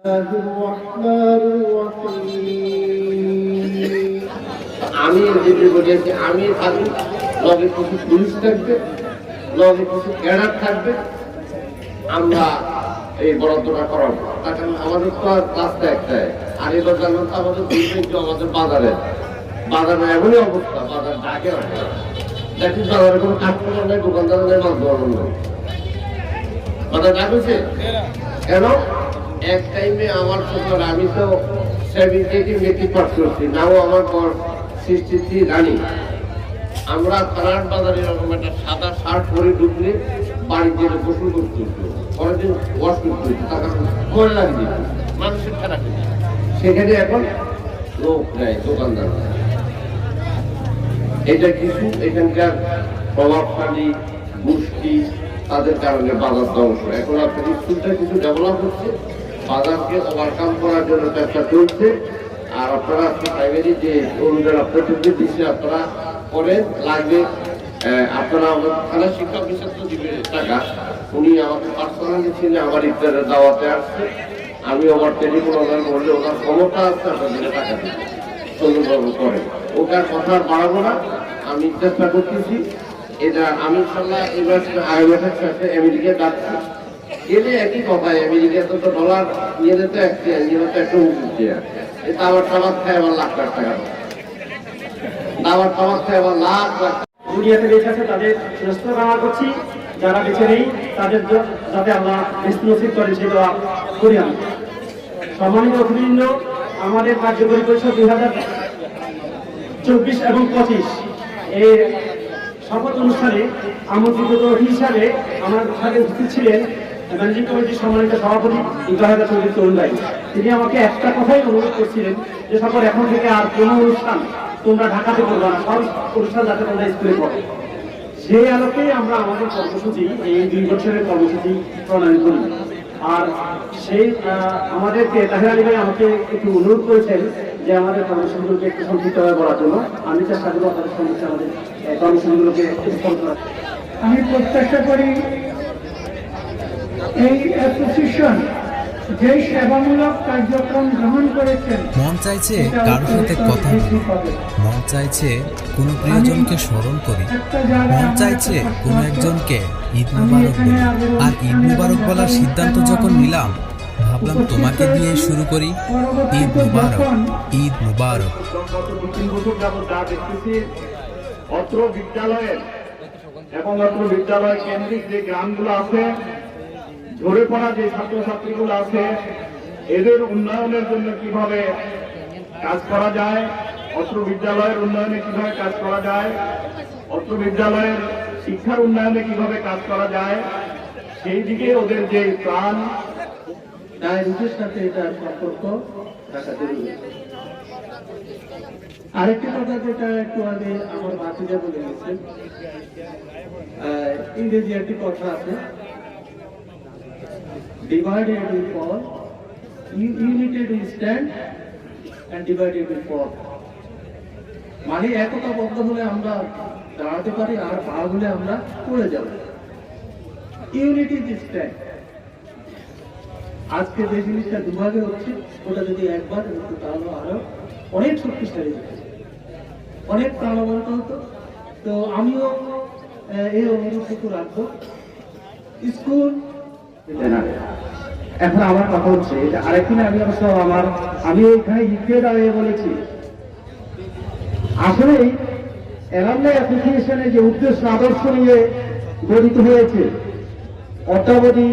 আমি যেটি বলেছি আমি থাকব, লগে কিছু পুলিশ থাকবে, লগে কিছু ক্যাডার থাকবে, আমরা এই বরাদ্দটা করাব। কারণ আমাদের তো আর রাস্তা একটাই। আর এবার জানলাম তো আমাদের দুর্নীতি আমাদের বাজারে। বাজারে এমনই অবস্থা, বাজার ডাকে দেখি বাজারে কোনো কাজ করার নেই দোকানদারের নেই মাছ নেই বাজার ডাক কেন? এক টাইমে আমার ছোট আমি তো সেভেন্টি এইটি মেট্রিক পাস করছি, নাও আমার পর থ্রি রানি আমরা কানাড বাজারে এরকম একটা সাদা শার্ট পরে ঢুকলে বাড়িতে গোসল করতে হতো। পরের দিন ওয়াশ করতে হতো টাকা মনে লাগে দিত মানুষের খারাপ সেখানে এখন লোক নেয় দোকানদার এটা কিছু এখানকার প্রভাবশালী গোষ্ঠী তাদের কারণে বাজার ধ্বংস। এখন আপনার স্কুলটা কিছু ডেভেলপ হচ্ছে বাজারকে ওভারকাম করার জন্য চেষ্টা চলছে আর আপনারা প্রাইমারি যে তরুণদের আপনাদের দিচ্ছে, আপনারা করেন লাগবে আপনারা আমাদের হিসেবে তো দিবে টাকা। উনি আমাকে পার্সোনালি ছিলেন আমার ইফতারের দাওয়াতে আসছে। আমি আমার টেলিফোন ওনার বললে ওনার ক্ষমতা আছে, আপনাদের টাকা দিবে সুন্দরভাবে করে। ওটার কথা বাড়াবো না। আমি চেষ্টা করতেছি। এটা আমি ইনশাল্লাহ এবার আইএমএফের সাথে আমেরিকা যাচ্ছি। গেলে একই কথা আমেরিকাতে তো ডলার নিয়ে তো এক নিয়ে তো একটা দিয়ে এই দাবার টাবার খায় আবার লাখ লাখ টাকা। দাবার টাবার খায় আবার লাখ লাখ দুনিয়াতে বেঁচে আছে তাদের সুস্থ কামনা করছি। যারা বেঁচে নেই, তাদের যাতে আল্লাহ নসিব করে সে দোয়া করি আমি সম্মানিত অতিরিক্ত আমাদের কার্যকরী পরিষদ দুই হাজার চব্বিশ এবং পঁচিশ এই শপথ অনুষ্ঠানে আমন্ত্রিত হিসাবে আমার সাথে উপস্থিত ছিলেন ম্যানেজিং কমিটির সম্মানিত সভাপতি ইব্রাহিম চৌধুরী তরুণ ভাই, তিনি আমাকে একটা কথাই অনুরোধ করছিলেন যে সকল এখন থেকে আর কোনো অনুষ্ঠান তোমরা ঢাকাতে করবে না, সব অনুষ্ঠান যাতে তোমরা স্কুলে করো। সেই আলোকে আমরা আমাদের কর্মসূচি, এই দুই বছরের কর্মসূচি প্রণয়ন করি আর সেই আমাদেরকে, তাহির আলী ভাই আমাকে একটু অনুরোধ করেছেন যে, আমাদের কর্মসূচিগুলোকে একটু সংক্ষিপ্তভাবে বলার জন্য। আমি চেষ্টা করব আমাদের কর্মসূচিগুলোকে আমি প্রত্যাশা করি এই অ্যাসোসিয়েশন যে সেবামূলক কার্যক্রম গ্রহণ করেছেন। মন চাইছে কারোর সাথে কথা বলি মন চাইছে কোনো প্রিয়জনকে স্মরণ করি। মন চাইছে কোনো একজনকে ঈদ মুবারক আর ঈদ মুবারক বলার সিদ্ধান্ত যখন নিলাম ভাবলাম তোমাকে দিয়ে শুরু করি ঈদ মুবারক। ঈদ মুবারক। গত তিন বছর যাবত যা দেখতেছি অত্র বিদ্যালয়ের এবং অত্র বিদ্যালয় কেন্দ্রিক যে গ্রামগুলো আছে ঝরে পড়া যে ছাত্রছাত্রীগুলো আছে, এদের উন্নয়নের জন্য কীভাবে কাজ করা যায়, অত্র বিদ্যালয়ের উন্নয়নে কীভাবে কাজ করা যায়, অত্র বিদ্যালয়ের শিক্ষার উন্নয়নে কীভাবে কাজ করা যায়, সেই দিকে ওদের যে প্রাণ ডায়াবেটিসের সাথে এটার সম্পর্ক থাকা জরুরি। আরেকটি কথা যেটা একটু আগে আমার বাতিজা বলে গেছেন ইংরেজি একটি কথা আছে divided will fall united will stand and divided will fall মানে একতা বদ্ধ হলে আমরা দাঁড়াতে পারি, আর পা হলে আমরা পড়ে যাব। ইউনিটি স্ট্যান্ড আজকে যে জিনিসটা দুভাগে হচ্ছে, ওটা যদি একবার হতো তাহলে আরও অনেক শক্তিশালী হতো। অনেক প্রাণবন্ত হতো। তো আমিও এই অনুরোধটুকু রাখব। স্কুল। এখন আমার কথা হচ্ছে যে আরেকদিন আমি অবশ্য আমার আমি এখানে ইকে দাঁড়িয়ে বলেছি আসলেই অ্যালামনাই অ্যাসোসিয়েশনের যে উদ্দেশ্য আদর্শ নিয়ে গঠিত হয়েছে অদ্যাবধি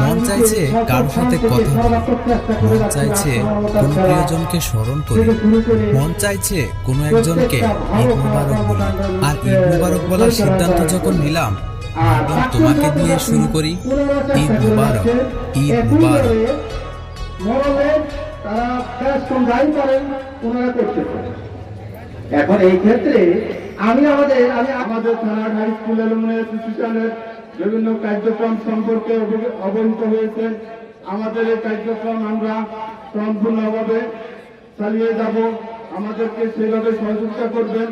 মন চাইছে কারোর সাথে কথা বলি সর্বাত্মক চেষ্টা করে মন চাইছে কোনো প্রিয়জনকে স্মরণ করি থেকে শুরু করে মন চাইছে কোনো একজনকে ঈদ মুবারক বলি আর ঈদ মুবারক বলার সিদ্ধান্ত যখন নিলাম তোমাকে দিয়ে শুরু করি। ঈদ মুবারক। ঈদ মুবারক। তারা ব্যাস যাই করেন ওনারা করতেছে এখন এই ক্ষেত্রে আমি আমাদের আমি আমাদের থানার হাই স্কুল অ্যাসোসিয়েশনের বিভিন্ন কার্যক্রম সম্পর্কে অবহিত হয়েছেন আমাদের এই কার্যক্রম আমরা সম্পূর্ণভাবে চালিয়ে যাব। আমাদেরকে সেভাবে সহযোগিতা করবেন।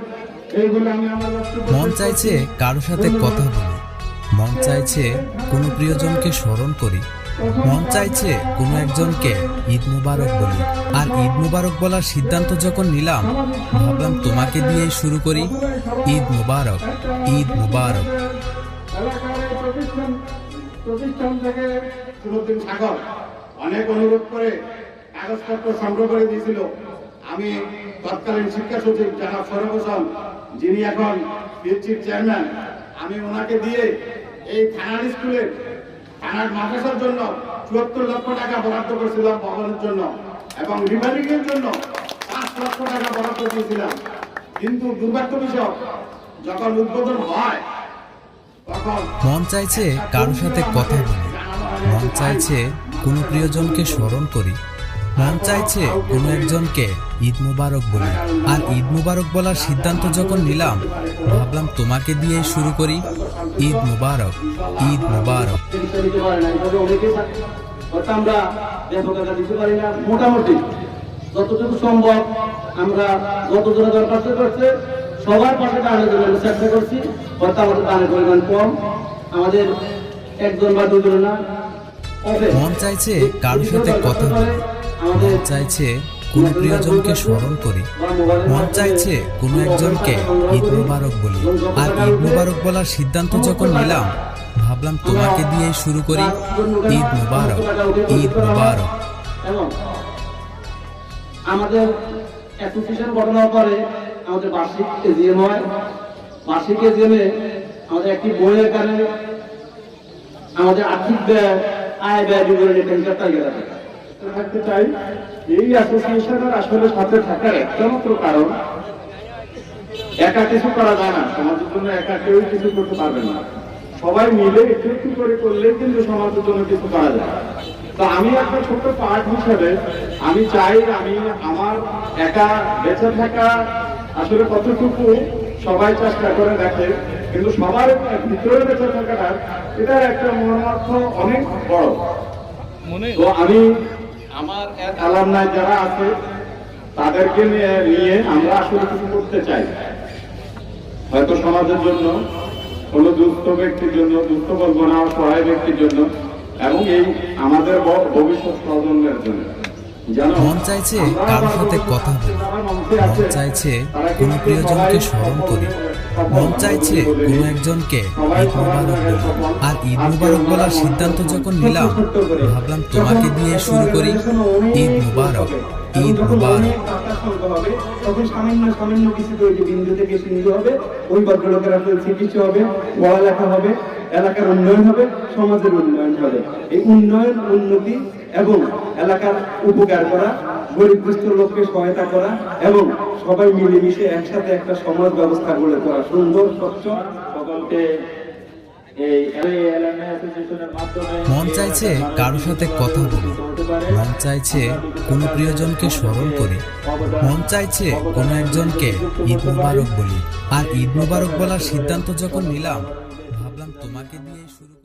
এইগুলো আমি আমার মন চাইছে কারোর সাথে কথা বলি মন চাইছে কোনো প্রিয়জনকে স্মরণ করি। মন চাইছে কোনো একজনকে ঈদ মুবারক বলি। আর ঈদ মুবারক বলার সিদ্ধান্ত যখন নিলাম, ভাবলাম তোমাকে দিয়েই শুরু করি। ঈদ মুবারক ঈদ মুবারক। অনেক অনুরোধ করে কাগজপত্র সংগ্রহ করে দিয়েছিল। আমি তৎকালীন শিক্ষা সচিব যিনি এখন চেয়ারম্যান, আমি ওনাকে দিয়ে এই থানার স্কুলে থানার মাদ্রাসার জন্য চুয়াত্তর লক্ষ টাকা বরাদ্দ করেছিলাম ভবনের জন্য এবং রিভারিং এর জন্য পাঁচ লক্ষ টাকা বরাদ্দ দিয়েছিলাম কিন্তু দুর্ভাগ্য বিষয় যখন উদ্বোধন হয় তখন মন চাইছে কারোর সাথে কথা বলি। মন চাইছে কোনো প্রিয়জনকে স্মরণ করি। মন চাইছে কোনো একজনকে ঈদ মুবারক বলি। আর ঈদ মুবারক বলার সিদ্ধান্ত যখন নিলাম ভাবলাম তোমাকে দিয়েই শুরু করি। ঈদ মুবারক ঈদ মুবারক। আমরা দিতে পারি না মোটামুটি যতটুকু সম্ভব আমরা যতজনে দরখাস্ত করছে সবার পাশে দাঁড়ানোর জন্য চেষ্টা করছি হয়তো আমাদের দানের পরিমাণ কম আমাদের একজন বা দুজন না। মন চাইছে কারও সাথে কথা বলি মন চাইছে কোনো প্রিয়জনকে স্মরণ করি। মন চাইছে কোনো একজনকে ঈদ মুবারক বলি। আর ঈদ মুবারক বলার সিদ্ধান্ত যখন নিলাম, ভাবলাম তোমাকে দিয়েই শুরু করি ঈদ মুবারক ঈদ মুবারক। আমাদের অ্যাসোসিয়েশন হওয়ার পরে আমাদের বার্ষিক এজিএম হয়। বার্ষিক এজিএমে আমাদের একটি বইয়ের কারণে আমাদের আর্থিক ব্যয়, আয় ব্যয় বিবরণী পেনকার তালিকা থাকে থাকতে চাই এই অ্যাসোসিয়েশনের আসলে সাথে থাকার একটা মাত্র কারণ একা কিছু করা যায় না সমাজের জন্য একা কেউ কিছু করতে পারবে না। সবাই মিলে একটু একটু করে করলেই কিন্তু সমাজের জন্য কিছু করা যায়। তো আমি একটা ছোট্ট পার্ট হিসেবে আমি চাই আমি আমার একা বেঁচে থাকা আসলে কতটুকু সবাই চেষ্টা করে দেখে কিন্তু সবার ভিতরে বেঁচে থাকাটা এটার একটা মর্মার্থ অনেক বড়। তো আমি আমার অ্যালামনাই যারা আছে তাদেরকে নিয়ে নিয়ে আমরা আসলে কিছু করতে চাই। হয়তো সমাজের জন্য কোনো দুস্থ ব্যক্তির জন্য দুস্থ বলব না সহায় ব্যক্তির জন্য এবং এই আমাদের ভবিষ্যৎ প্রজন্মের জন্য। যেন মন চাইছে কারও সাথে কথা বলি। মন চাইছে কোনো প্রিয়জনকে স্মরণ করি। মন চাইছে কোনো একজনকে ঈদ মুবারক আর ঈদ মুবারক বলার সিদ্ধান্ত যখন নিলাম, ভাবলাম তোমাকে দিয়ে শুরু করি ঈদ মুবারক। ঈদ মুবারক। সামান্য সামান্য কিছু বিন্দু থেকে হবে, ওই ভদ্রলোকের আসলে হবে হবে। এলাকার উন্নয়ন হবে সমাজের উন্নয়ন হবে। এই উন্নয়ন উন্নতি এবং এলাকার উপকার করা গরিব দুস্থ লোককে সহায়তা করা এবং সবাই মিলেমিশে একসাথে একটা সমাজ ব্যবস্থা গড়ে তোলা। সুন্দর স্বচ্ছ। সকলকে মন চাইছে কারও সাথে কথা বলি মন চাইছে কোনো প্রিয়জনকে স্মরণ করি। মন চাইছে কোনো একজনকে ঈদ মুবারক বলি। আর ঈদ মুবারক বলার সিদ্ধান্ত যখন নিলাম তোমাকে দিয়ে শুরু